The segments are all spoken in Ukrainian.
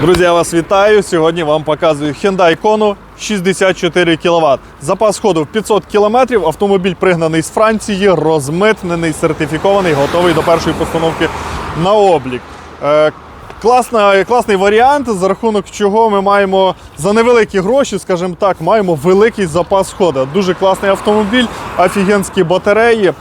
Друзі, я вас вітаю. Сьогодні вам показую Hyundai Kona 64 кВт. Запас ходу в 500 км. Автомобіль пригнаний з Франції, розмитнений, сертифікований, готовий до першої постановки на облік. Е, Класна, класний варіант, за рахунок чого ми маємо за невеликі гроші, скажімо так, маємо великий запас ходу. Дуже класний автомобіль, офігенські батареї.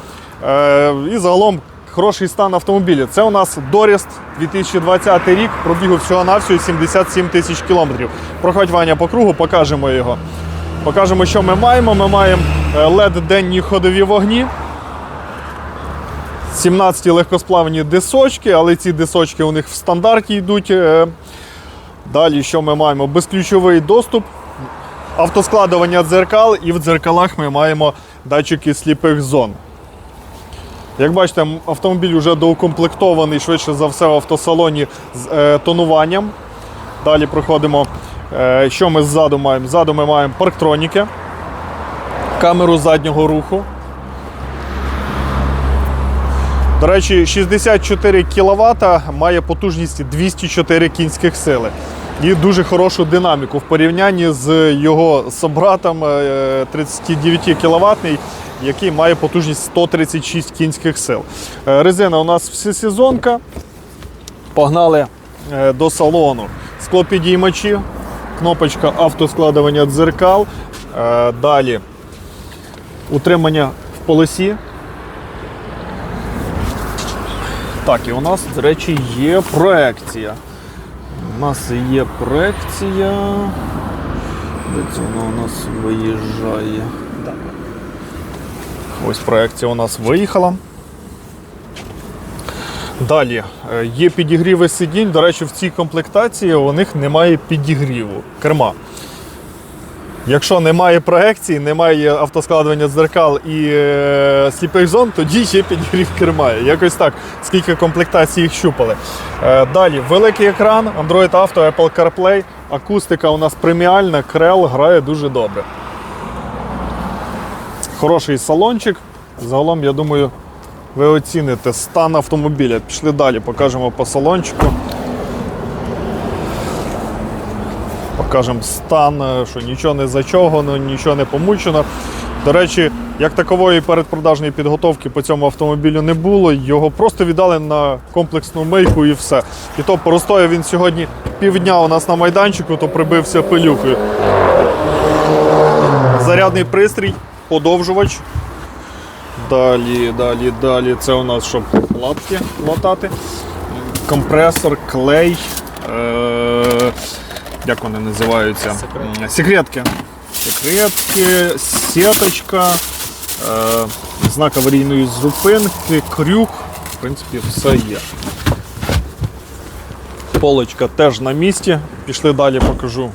Е, і загалом хороший стан автомобіля. Це у нас Доріст 2020 рік, пробігу всього-навсього 77 тисяч кілометрів. Проходь по кругу, покажемо його. Покажемо, що ми маємо. Ми маємо led денні ходові вогні. 17 легкосплавні дисочки, але ці дисочки у них в стандарті йдуть. Е, Далі, що ми маємо? Безключовий доступ, автоскладування дзеркал, і в дзеркалах ми маємо датчики сліпих зон. Як бачите, автомобіль вже доукомплектований швидше за все в автосалоні з е, тонуванням. Далі проходимо. Е, що ми ззаду маємо? Ззаду ми маємо парктроніки, камеру заднього руху. До речі, 64 кВт має потужність 204 кінських сили. І дуже хорошу динаміку в порівнянні з його собратом е, 39 кВт, який має потужність 136 кінських сил. Е, Резина у нас всесезонка. Погнали е, до салону. Склопідіймачі, кнопочка автоскладування дзеркал. Е, Далі утримання в полосі. Так, і у нас, до речі, є проекція. У нас є проекція. Де вона у нас виїжджає? Ось проекція у нас виїхала. Далі е, є підігріви сидінь. До речі, в цій комплектації у них немає підігріву керма. Якщо немає проекції, немає автоскладування дзеркал і е, сліпих зон, тоді є підігрів керма. Якось так, скільки комплектацій їх щупали. Е, далі, великий екран, Android Auto, Apple CarPlay, акустика у нас преміальна, крел грає дуже добре. Хороший салончик. Загалом, я думаю, ви оціните стан автомобіля. Пішли далі, покажемо по салончику. Покажемо стан, е, що нічого не зачогано, нічого не помучено. До речі, як такової передпродажної підготовки по цьому автомобілю не було. Його просто віддали на комплексну мийку і все. І то простояв він сьогодні півдня у нас на майданчику, то прибився пилюкою. Зарядний пристрій, подовжувач. Далі, далі, далі. Це у нас щоб лапки латати. Компресор, клей. Е- як вони називаються? Секретки. Секретки, сіточка, е- знак аварійної зупинки, крюк. В принципі, все є. Полочка теж на місці. Пішли далі, покажу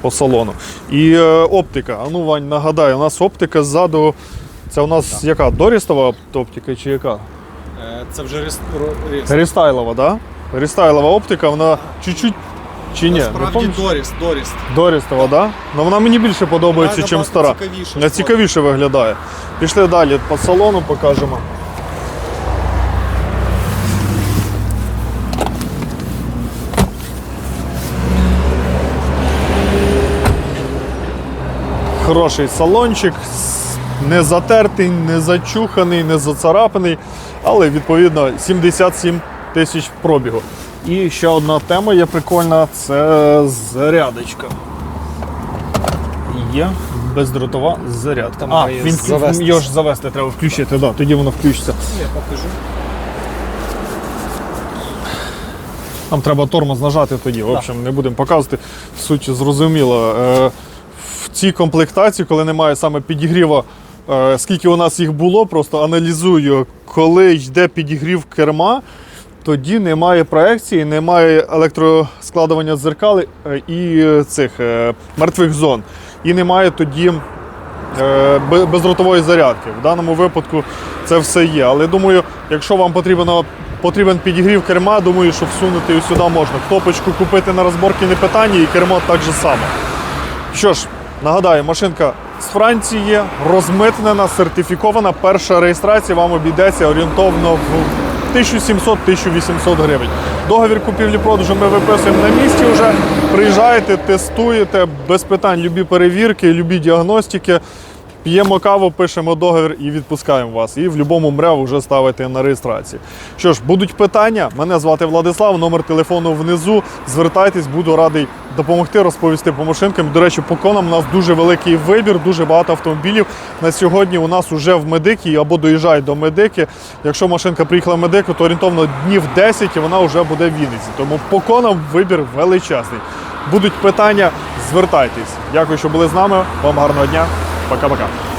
по салону. І е, оптика. А ну, Вань, нагадай, у нас оптика ззаду. Це у нас яка? Дорістова оптика чи яка? Е, Це вже рест... рест... Рестайлова, да? Рестайлова оптика, вона чуть-чуть чи ні? Насправді пам'ятаєш? Доріст, Доріст. Дорістова, да? Ну вона мені більше подобається, ніж стара. цікавіше. Вона цікавіше виглядає. Пішли далі по салону покажемо. Хороший салончик, не затертий, не зачуханий, не зацарапаний, але відповідно 77 тисяч пробігу. І ще одна тема є прикольна це зарядочка. Є бездротова зарядка. Там а, має він завестись. його ж завести треба включити, да, тоді воно включиться. Я покажу. Нам треба тормоз нажати тоді. В общем, не будемо показувати. Суть зрозуміла. Е, В цій комплектації, коли немає саме підігріва, е, скільки у нас їх було, просто аналізую, коли йде підігрів керма, тоді немає проекції, немає електроскладування дзеркал е, і цих е, мертвих зон. І немає тоді е, бе- бездротової зарядки. В даному випадку це все є. Але думаю, якщо вам потрібно, потрібен підігрів керма, думаю, що всунути і сюди можна. Кнопочку купити на розборки не питання, і кермо так же само. Що ж, нагадаю, машинка з Франції, розмитнена, сертифікована. Перша реєстрація вам обійдеться орієнтовно в 1700-1800 гривень. Договір купівлі-продажу ми виписуємо на місці вже. Приїжджаєте, тестуєте, без питань любі перевірки, любі діагностики. П'ємо каву, пишемо договір і відпускаємо вас. І в будь-якому МРЕВ вже ставите на реєстрації. Що ж, будуть питання. Мене звати Владислав, номер телефону внизу. Звертайтесь, буду радий допомогти, розповісти по машинкам. До речі, по конам у нас дуже великий вибір, дуже багато автомобілів. На сьогодні у нас вже в медики або доїжджають до медики. Якщо машинка приїхала в медику, то орієнтовно днів 10 і вона вже буде в Вінниці. Тому по конам вибір величезний. Будуть питання, звертайтесь. Дякую, що були з нами. Вам гарного дня. Пока-пока.